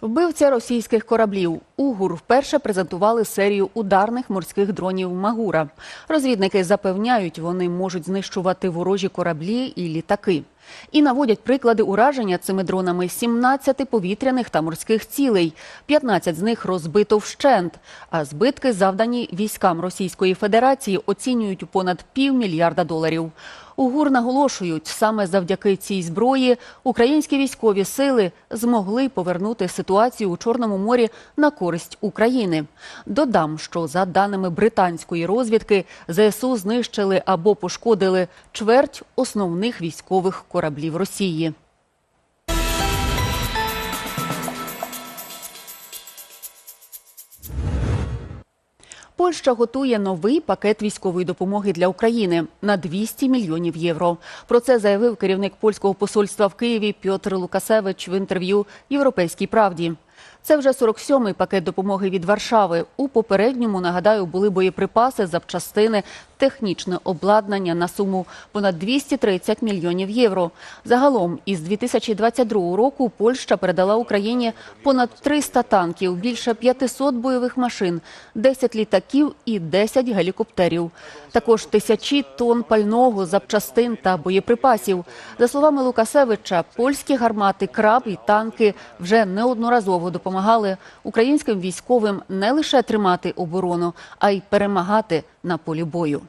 Вбивця російських кораблів Угур вперше презентували серію ударних морських дронів Магура. Розвідники запевняють, вони можуть знищувати ворожі кораблі і літаки. І наводять приклади ураження цими дронами 17 повітряних та морських цілей. 15 з них розбито вщент. А збитки, завдані військам Російської Федерації, оцінюють у понад півмільярда доларів. УГУР наголошують, саме завдяки цій зброї українські військові сили змогли повернути ситуацію у Чорному морі на користь України. Додам, що за даними британської розвідки, ЗСУ знищили або пошкодили чверть основних військових кораблів Росії. Польща готує новий пакет військової допомоги для України на 200 мільйонів євро. Про це заявив керівник польського посольства в Києві Пьотр Лукасевич в інтерв'ю Європейській правді. Це вже 47-й пакет допомоги від Варшави. У попередньому, нагадаю, були боєприпаси, запчастини, технічне обладнання на суму понад 230 мільйонів євро. Загалом із 2022 року Польща передала Україні понад 300 танків, більше 500 бойових машин, 10 літаків і 10 гелікоптерів. Також тисячі тонн пального, запчастин та боєприпасів. За словами Лукасевича, польські гармати, краб і танки вже неодноразово допомагали українським військовим не лише тримати оборону, а й перемагати на полі бою.